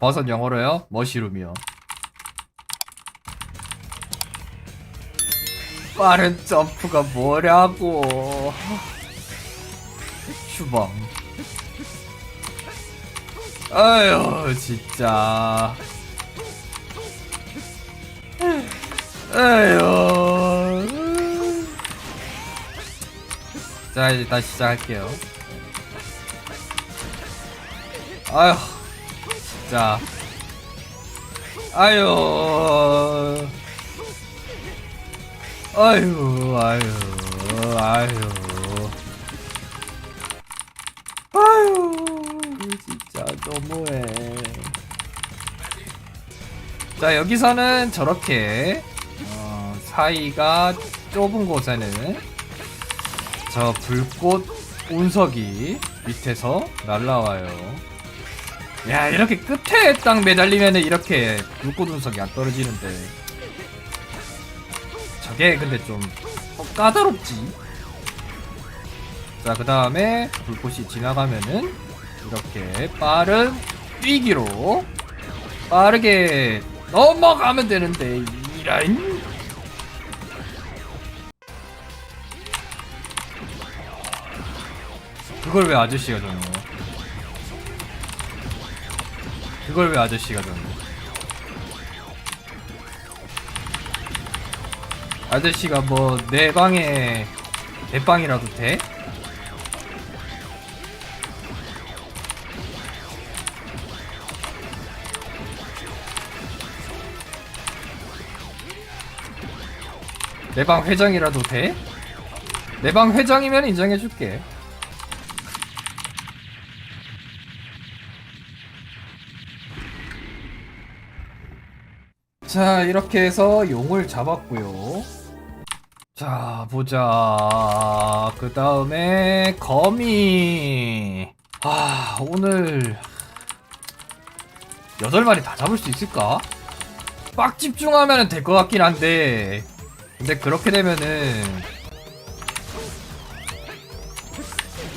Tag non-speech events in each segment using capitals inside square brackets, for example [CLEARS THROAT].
버섯 영어로요? 머시룸이요. 빠른 점프가 뭐냐고. 휴방. 아유, 진짜. 아유. 자, 이제 다시 시작할게요. 아유, 진짜. 아유. 아유, 아유, 아유. 아유, 진짜 너무해. 자, 여기서는 저렇게, 어, 사이가 좁은 곳에는 저 불꽃 운석이 밑에서 날라와요. 야, 이렇게 끝에 딱 매달리면 이렇게 불꽃 운석이 안 떨어지는데. 저게 근데 좀 어, 까다롭지. 자, 그 다음에 불꽃이 지나가면은 이렇게 빠른 뛰기로 빠르게 넘어가면 되는데, 이라인. 그걸 왜 아저씨가 줬노? 그걸 왜 아저씨가 줬노? 아저씨가 뭐 내 방에 내 방이라도 돼? 내 방 회장이라도 돼? 내 방 회장이면 인정해줄게. 자, 이렇게 해서 용을 잡았고요. 자, 보자. 그 다음에 거미. 아, 오늘 여덟 마리 다 잡을 수 있을까? 빡 집중하면 될 것 같긴 한데, 근데 그렇게 되면은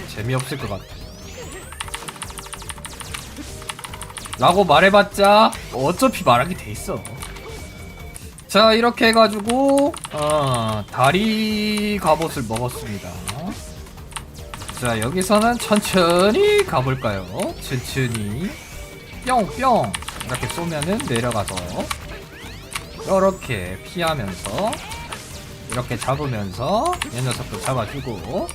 재미없을 것 같아. 라고 말해봤자 어차피 말하게 돼 있어. 자 이렇게 해가지고 어, 다리 갑옷을 먹었습니다. 자 여기서는 천천히 가볼까요? 천천히 뿅뿅 이렇게 쏘면은 내려가서 이렇게 피하면서 이렇게 잡으면서 이 녀석도 잡아주고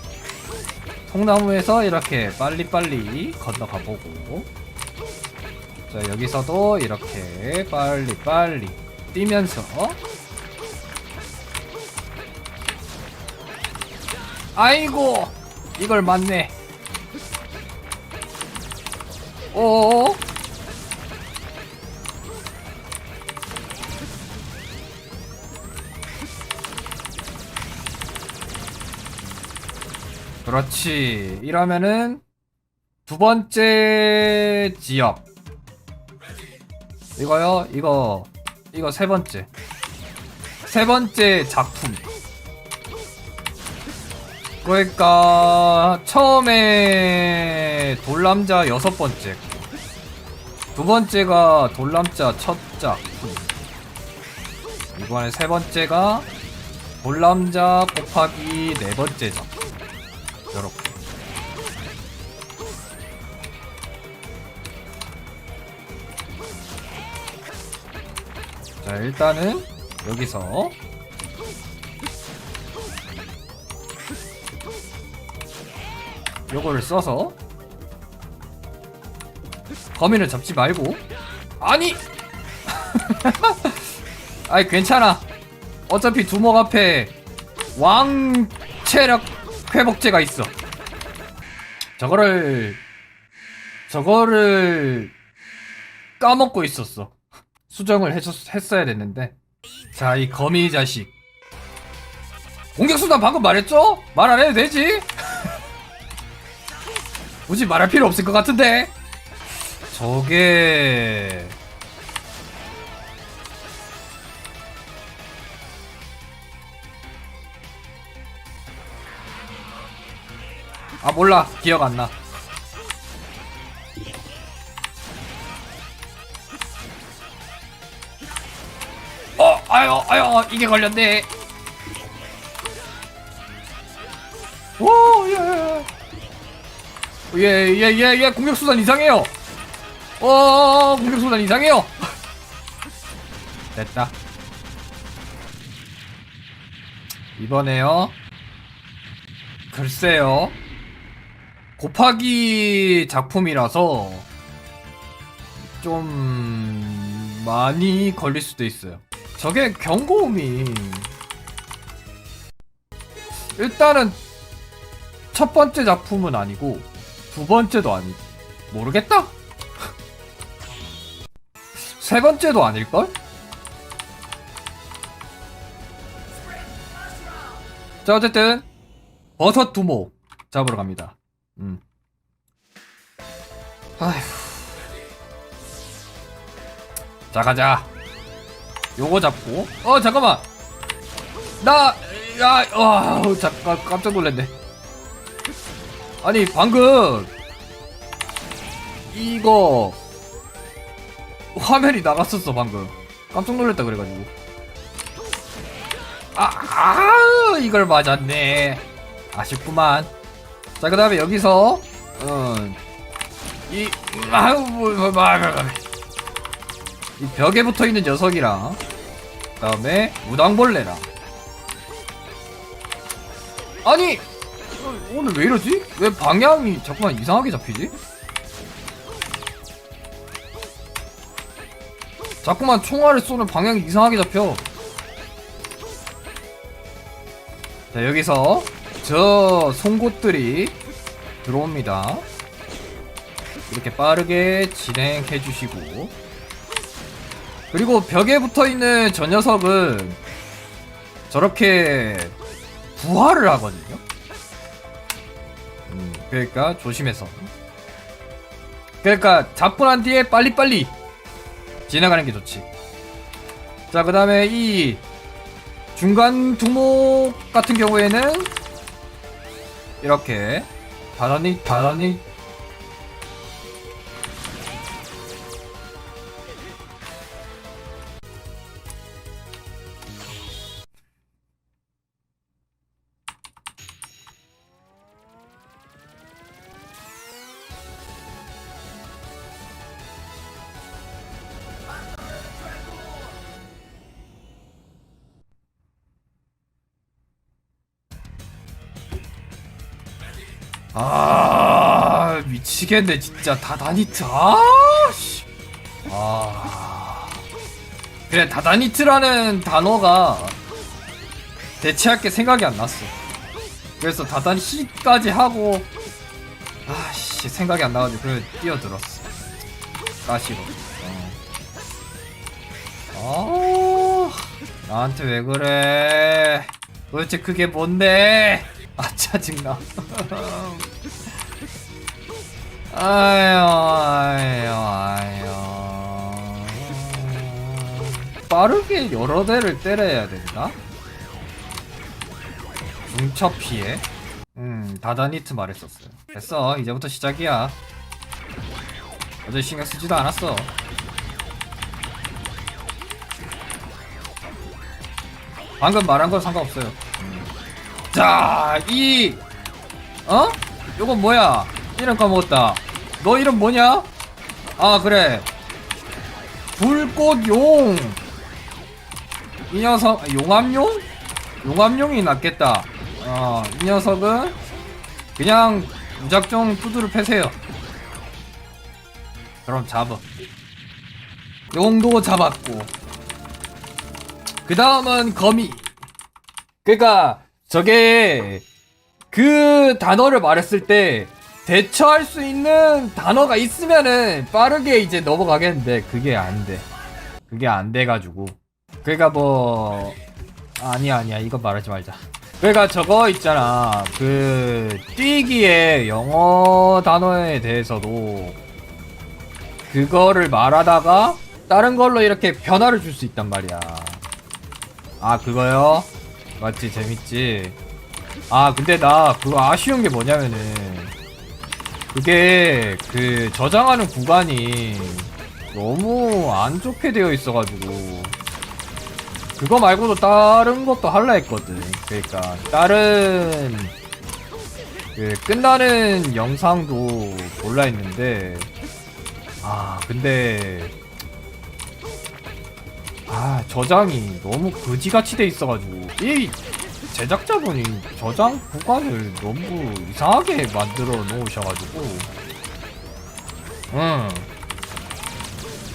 통나무에서 이렇게 빨리빨리 건너가보고 자 여기서도 이렇게 빨리빨리 뛰면서. 아이고 이걸 맞네. 오 그렇지. 이러면은 두 번째 지역. 이거요 이거 이거 세 번째. 세 번째 작품. 그러니까 처음에 돌남자 여섯 번째. 두 번째가 돌남자 첫 작품. 이번에 세 번째가 돌남자 곱하기 네 번째 작품. 요렇게 자 일단은 여기서. 요거를 써서 거미를 잡지 말고. 아니! [LAUGHS] 아이 괜찮아. 어차피 두목 앞에 왕 체력 회복제가 있어. 저거를 저거를 까먹고 있었어 수정을 해줬, 했어야 됐는데. 자 이 거미 자식. 공격수단 방금 말했죠? 말 안 해도 되지? [LAUGHS] 굳이 말할 필요 없을 것 같은데. 저게. 아 몰라. 기억 안나 아유 아유 이게 걸렸네. 오예예예예 예, 예, 예, 공격 수단 이상해요. 어 공격 수단 이상해요. 됐다. 이번에요. 글쎄요. 곱하기 작품이라서 좀 많이 걸릴 수도 있어요. 저게 경고음이 일단은 첫 번째 작품은 아니고 두 번째도 아니고 모르겠다. [LAUGHS] 세 번째도 아닐걸? 자 어쨌든 버섯 두모 잡으러 갑니다. 음. 아휴. 자 가자. 요거 잡고. 어 잠깐만. 나 야, 와, 잠깐 깜짝 놀랐네. 아니 방금 이거 화면이 나갔었어 방금. 깜짝 놀랐다 그래가지고. 아, 아 이걸 맞았네. 아쉽구만. 자 그 다음에 여기서 음, 이 아우 뭐, 뭐, 뭐, 뭐, 뭐. 이 벽에 붙어 있는 녀석이랑 그다음에 무당벌레랑 아니 어, 오늘 왜 이러지? 왜 방향이 자꾸만 이상하게 잡히지? 자꾸만 총알을 쏘는 방향이 이상하게 잡혀. 자 여기서 저 송곳들이 들어옵니다. 이렇게 빠르게 진행해 주시고 그리고 벽에 붙어있는 저 녀석은 저렇게 부활을 하거든요. 음, 그러니까 조심해서. 그러니까 난 뒤에 빨리빨리 지나가는 게 좋지. 자 그 다음에 이 중간 두목 같은 경우에는 이렇게 다단히 다단 아 미치겠네 진짜. 다다니트 아씨. 아. 그래 다다니트라는 단어가 대체할 게 생각이 안 났어. 그래서 다다니시까지 하고 아씨 생각이 안 나가지고 그래 뛰어들었어. 가시로. 어. 아 나한테 왜 그래? 도대체 그게 뭔데 아 짜증나. 아유 아유 아유. 빠르게 여러 대를 때려야 된다? 중첩 피해? 음 다다니트 말했었어요. 됐어 이제부터 시작이야. 어제 신경 쓰지도 않았어. 방금 말한 건 상관없어요 자, 이, 어? 요건 뭐야? 이름 까먹었다. 너 이름 뭐냐? 아, 그래. 불꽃용. 이 녀석, 아, 용암용? 용암용이 낫겠다. 어, 이 녀석은 그냥 무작정 두드를 패세요. 그럼 잡아. 용도 잡았고. 그 다음은 거미. 그니까, 저게 그 단어를 말했을 때 대처할 수 있는 단어가 있으면은 빠르게 이제 넘어가겠는데 그게 안 돼. 그게 안 돼가지고. 그러니까 뭐 아니야 아니야 이거 말하지 말자. 그러니까 저거 있잖아 그 뛰기의 영어 단어에 대해서도 그거를 말하다가 다른 걸로 이렇게 변화를 줄 수 있단 말이야. 아 그거요? 맞지 재밌지 아 근데 나 그거 아쉬운 게 뭐냐면은 그게 그 저장하는 구간이 너무 안 좋게 되어 있어가지고 그거 말고도 다른 것도 할라 했거든. 그러니까 다른 그 끝나는 영상도 볼라 했는데 아 근데 아 저장이 너무 그지같이 돼 있어가지고. 이 제작자분이 저장 구간을 너무 이상하게 만들어 놓으셔가지고. 응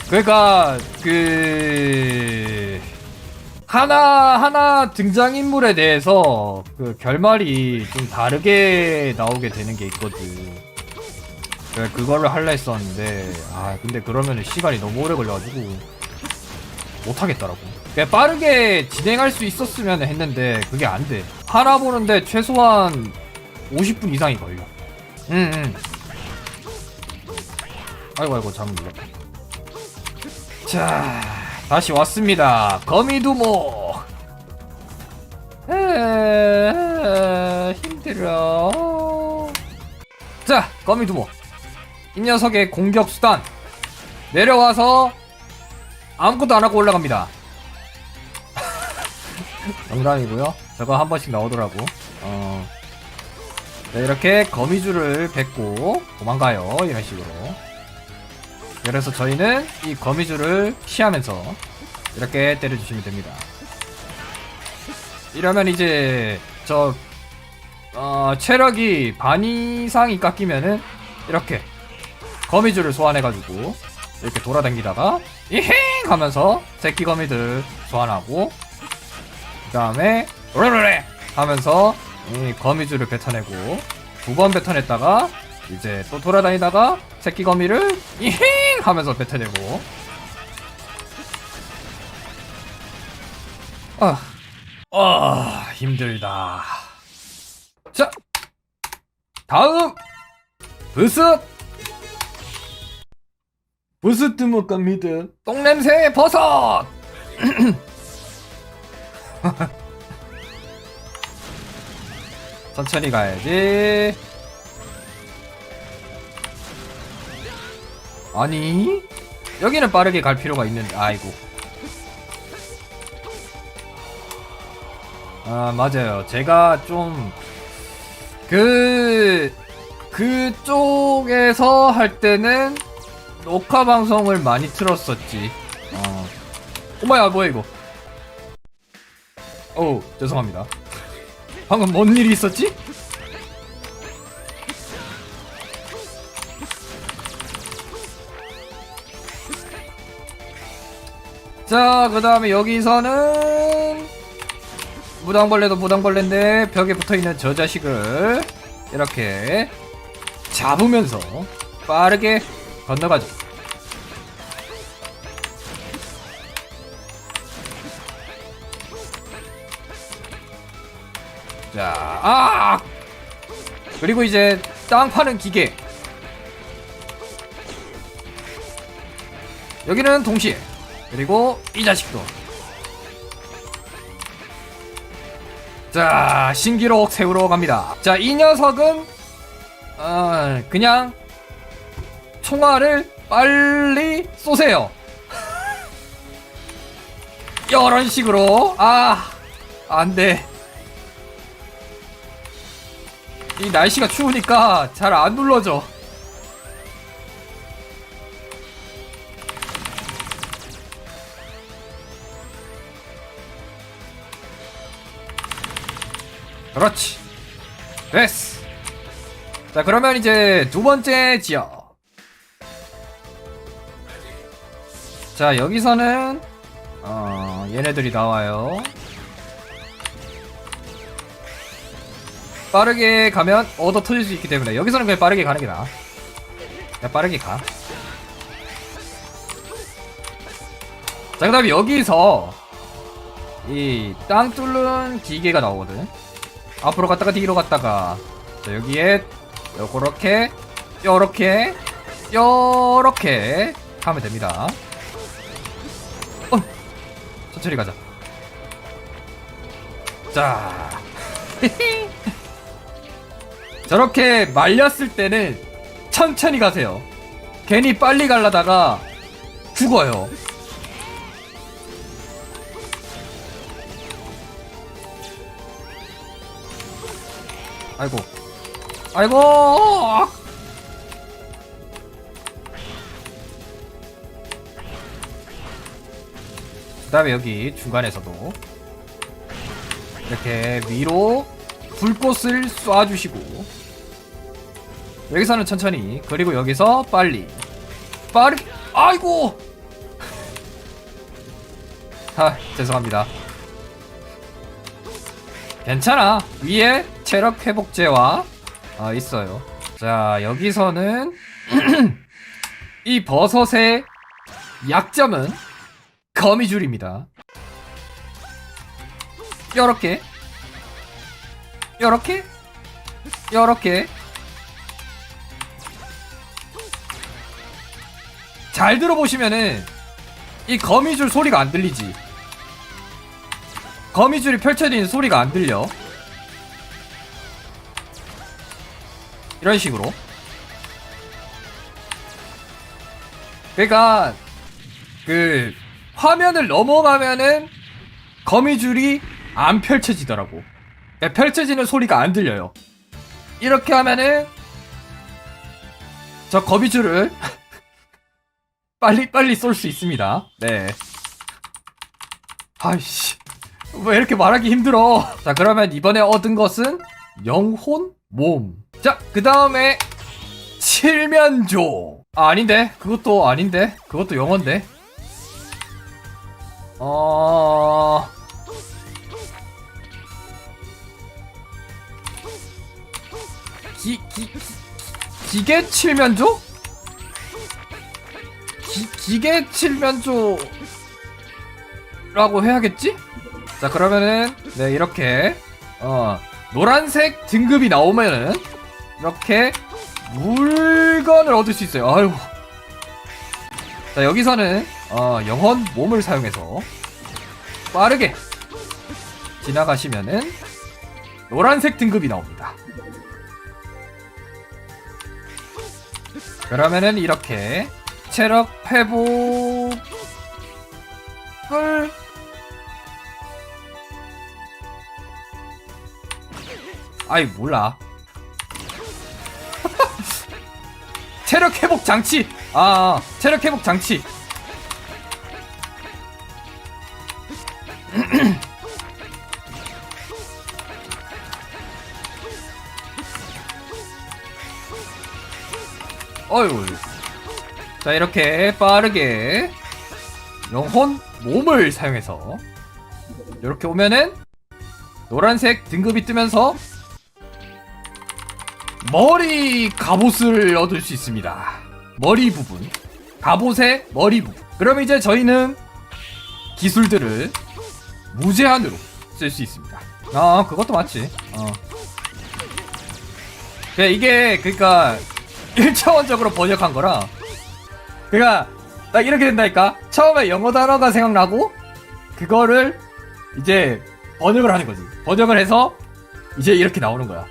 그러니까 그 하나 하나 등장 인물에 대해서 그 결말이 좀 다르게 나오게 되는 게 있거든. 그래 그거를 할라 했었는데 아 근데 그러면 시간이 너무 오래 걸려가지고 못 하겠더라고. 그냥 빠르게 진행할 수 있었으면 했는데 그게 안 돼. 하나 보는데 최소한 50분 이상이 걸려. 응 응. 아이고 아이고 잘못 눌렀다. 자, 다시 왔습니다. 거미두모. 에, 힘들어. 자, 거미두모. 이 녀석의 공격 수단. 내려와서 아무것도 안 하고 올라갑니다. [LAUGHS] 농담이고요. 저거 한 번씩 나오더라고. 어. 네, 이렇게 거미줄을 뱉고 도망가요. 이런 식으로. 그래서 저희는 이 거미줄을 피하면서 이렇게 때려주시면 됩니다. 이러면 이제 저 어, 체력이 반 이상이 깎이면은 이렇게 거미줄을 소환해가지고 이렇게 돌아다니다가 이행 하면서 새끼 거미들 소환하고 그 다음에 로레로레 하면서 이 거미줄을 뱉어내고 두 번 뱉어냈다가 이제 또 돌아다니다가 새끼 거미를 이행 하면서 뱉어내고. 아, 아 힘들다. 자 다음 부스 부스트 못 갑니다 똥냄새 버섯! [LAUGHS] 천천히 가야지. 아니 여기는 빠르게 갈 필요가 있는데 아이고. 아 맞아요. 제가 좀 그 그쪽에서 할 때는 녹화 방송을 많이 틀었었지. 어. 어머야 뭐야 이거? 어우 죄송합니다. 방금 뭔 일이 있었지? 자, 그 다음에 여기서는 무당벌레도 무당벌레인데 벽에 붙어있는 저 자식을 이렇게 잡으면서 빠르게 건너가죠. 자, 아! 그리고 이제 땅 파는 기계. 여기는 동시에. 그리고 이 자식도. 자, 신기록 세우러 갑니다. 자, 이 녀석은 어, 그냥 총알을 빨리 쏘세요. [LAUGHS] 이런 식으로 아, 안 돼. 이 날씨가 추우니까 잘 안 눌러져. 그렇지. 됐어. 자, 그러면 이제 두 번째 지역. 자, 여기서는, 어, 얘네들이 나와요. 빠르게 가면 얻어 터질 수 있기 때문에 여기서는 그냥 빠르게 가는 게 나아. 그냥 빠르게 가. 자, 그 다음에 여기서 이 땅 뚫는 기계가 나오거든. 앞으로 갔다가 뒤로 갔다가 자, 여기에 요렇게 요렇게 요렇게 하면 됩니다. 천천히 가자. 자. [LAUGHS] 저렇게 말렸을 때는 천천히 가세요. 괜히 빨리 갈라다가 죽어요. 아이고. 아이고! 다음에 여기 중간에서도 이렇게 위로 불꽃을 쏴주시고 여기서는 천천히 그리고 여기서 빨리 빠르게 아이고! [LAUGHS] 아 죄송합니다. 괜찮아. 위에 체력 회복제와 아, 있어요. 자 여기서는 [CLEARS THROAT] 이 버섯의 약점은 거미줄입니다. 요렇게. 요렇게. 요렇게. 잘 들어보시면은 이 거미줄 소리가 안 들리지? 거미줄이 펼쳐지는 소리가 안 들려. 이런 식으로. 그러니까 그 화면을 넘어가면은 거미줄이 안 펼쳐지더라고. 그러니까 펼쳐지는 소리가 안 들려요. 이렇게 하면은 저 거미줄을 [LAUGHS] 빨리빨리 쏠 수 있습니다. 네. 아이씨. 왜 이렇게 말하기 힘들어? 자 그러면 이번에 얻은 것은 영혼 몸 자 그 다음에 칠면조. 아 아닌데. 그것도 아닌데. 그것도 영어인데 어... 기, 기, 기, 기계 칠면조? 기, 기계 칠면조 라고 해야겠지? 자 그러면은 네 이렇게 어 노란색 등급이 나오면은 이렇게 물건을 얻을 수 있어요 아유 자 여기서는 어 영혼 몸을 사용해서 빠르게 지나가시면은 노란색 등급이 나옵니다. 그러면은 이렇게 체력 회복을 아이 몰라. [LAUGHS] 체력 회복 장치! 아 체력 회복 장치 [CLEARS THROAT] 어휴 자 이렇게 빠르게 영혼 몸을 사용해서 이렇게 오면은 노란색 등급이 뜨면서 머리 갑옷을 얻을 수 있습니다. 머리 부분. 갑옷의 머리 부분. 그럼 이제 저희는 기술들을 무제한으로 쓸 수 있습니다. 아, 그것도 맞지. 어. 그래, 이게, [LAUGHS] 그니까, 1차원적으로 번역한 거라. 그니까, 딱 이렇게 된다니까? 처음에 영어 단어가 생각나고, 그거를 이제 번역을 하는 거지. 번역을 해서, 이제 이렇게 나오는 거야.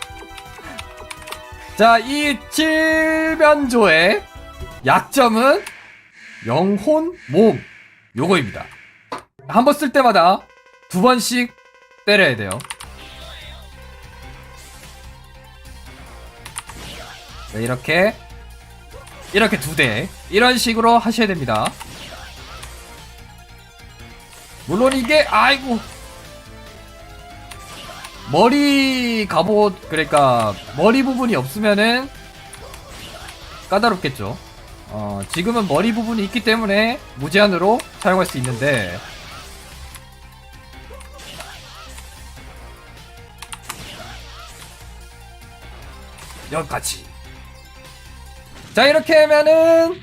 [LAUGHS] 자, 이 칠면조의 약점은 영혼 몸 요거입니다. 한 번 쓸 때마다 두 번씩 때려야 돼요. 네, 이렇게 이렇게 두 대 이런 식으로 하셔야 됩니다. 물론 이게 아이고 머리 갑옷 그러니까 머리 부분이 없으면은 까다롭겠죠. 어, 지금은 머리 부분이 있기 때문에 무제한으로 사용할 수 있는데 여기까지. 자 이렇게 하면은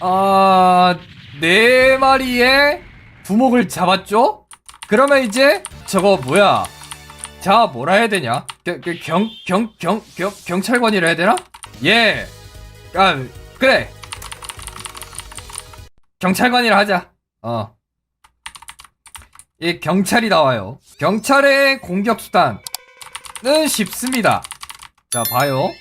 어네 마리의 두목을 잡았죠? 그러면 이제 저거 뭐야? 자 뭐라 해야 되냐? 경경 경 경 경찰관이라 해야 되나? 예. 아 그래. 경찰관이라 하자. 어. 이 경찰이 나와요. 경찰의 공격 수단은 쉽습니다. 자 봐요.